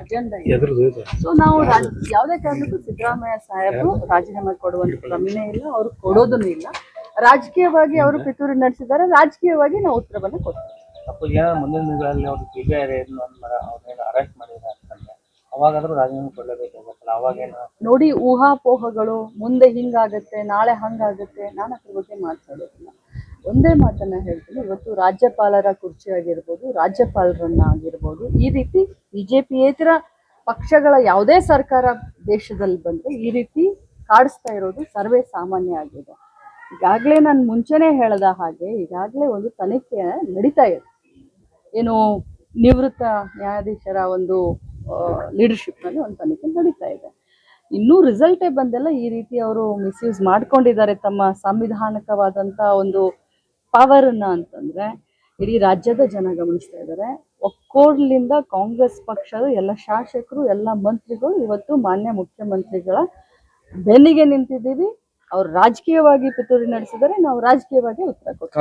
Agenda ಎದ್ರದ್ದು ಇದು. So ನಾವು ಯಾವುದೇ ಕಾರಣಕ್ಕೂ ಸಿದ್ದರಾಮಯ್ಯ ಸಾಹೇಬರು ರಾಜೀನಾಮೆ ಕೊಡುವಂತ ಪ್ರಮೇಯ ಇಲ್ಲ. ಅವರು ಕೊಡೋದನ್ನು ಇಲ್ಲ. ರಾಜಕೀಯವಾಗಿ ಅವರು ಪಿತೂರಿ ನಡೆಸಿದ್ದಾರೆ. ರಾಜಕೀಯವಾಗಿ ನಾವು ಉತ್ತರವನ್ನು ಕೊಡ್ತೀವಿ. ಮುಂದಿನ ದಿನಗಳಲ್ಲಿ ಅವರು ಅರೆಸ್ಟ್ ಮಾಡಿದ್ರೆ ಅಂತಂದ್ರೆ ಅವಾಗಾದ್ರೂ ರಾಜೀನಾಮೆ ಕೊಡಲೇಬೇಕಾಗತ್ತಲ್ಲ ಅವಾಗೇನು? ನೋಡಿ ಊಹಾಪೋಹಗಳು ಮುಂದೆ ಹಿಂಗಾಗತ್ತೆ ನಾಳೆ ಹಂಗಾಗತ್ತೆ ನಾನು ಅದ್ರ ಬಗ್ಗೆ ಮಾತಾಡೋದಿಲ್ಲ. ಒಂದೇ ಮಾತನ್ನ ಹೇಳ್ತೀನಿ. ಇವತ್ತು ರಾಜ್ಯಪಾಲರ ಕುರ್ಚಿ ಆಗಿರ್ಬೋದು ರಾಜ್ಯಪಾಲರನ್ನ ಆಗಿರ್ಬೋದು ಈ ರೀತಿ ಬಿಜೆಪಿಯೇತರ ಪಕ್ಷಗಳ ಯಾವುದೇ ಸರ್ಕಾರ ದೇಶದಲ್ಲಿ ಬಂದರೆ ಈ ರೀತಿ ಕಾಡಿಸ್ತಾ ಇರೋದು ಸರ್ವೇ ಸಾಮಾನ್ಯ ಆಗಿದೆ. ಈಗಾಗಲೇ ನಾನು ಮುಂಚೆನೇ ಹೇಳ್ದ ಹಾಗೆ ಈಗಾಗಲೇ ಒಂದು ತನಿಖೆ ನಡೀತಾ ಇದೆ. ಏನು ನಿವೃತ್ತ ನ್ಯಾಯಾಧೀಶರ ಒಂದು ಲೀಡರ್ಶಿಪ್ನಲ್ಲಿ ಒಂದು ತನಿಖೆ ನಡೀತಾ ಇದೆ. ಇನ್ನೂ ರಿಸಲ್ಟೇ ಬಂದೆಲ್ಲ. ಈ ರೀತಿ ಅವರು ಮಿಸ್ಯೂಸ್ ಮಾಡ್ಕೊಂಡಿದ್ದಾರೆ ತಮ್ಮ ಸಾಂವಿಧಾನಿಕವಾದಂಥ ಒಂದು ಪವರನ್ನ ಅಂತಂದ್ರೆ ಇಡೀ ರಾಜ್ಯದ ಜನ ಗಮನಿಸ್ತಾ ಇದ್ದಾರೆ. ಒಕ್ಕೋಡ್ಲಿಂದ ಕಾಂಗ್ರೆಸ್ ಪಕ್ಷದ ಎಲ್ಲ ಶಾಸಕರು, ಎಲ್ಲ ಮಂತ್ರಿಗಳು ಇವತ್ತು ಮಾನ್ಯ ಮುಖ್ಯಮಂತ್ರಿಗಳ ಬೆನ್ನಿಗೆ ನಿಂತಿದ್ದೀವಿ. ಅವ್ರು ರಾಜಕೀಯವಾಗಿ ಪಿತೂರಿ ನಡೆಸಿದರೆ ನಾವು ರಾಜಕೀಯವಾಗಿ ಉತ್ತರ ಕೊಡ್ತೀವಿ.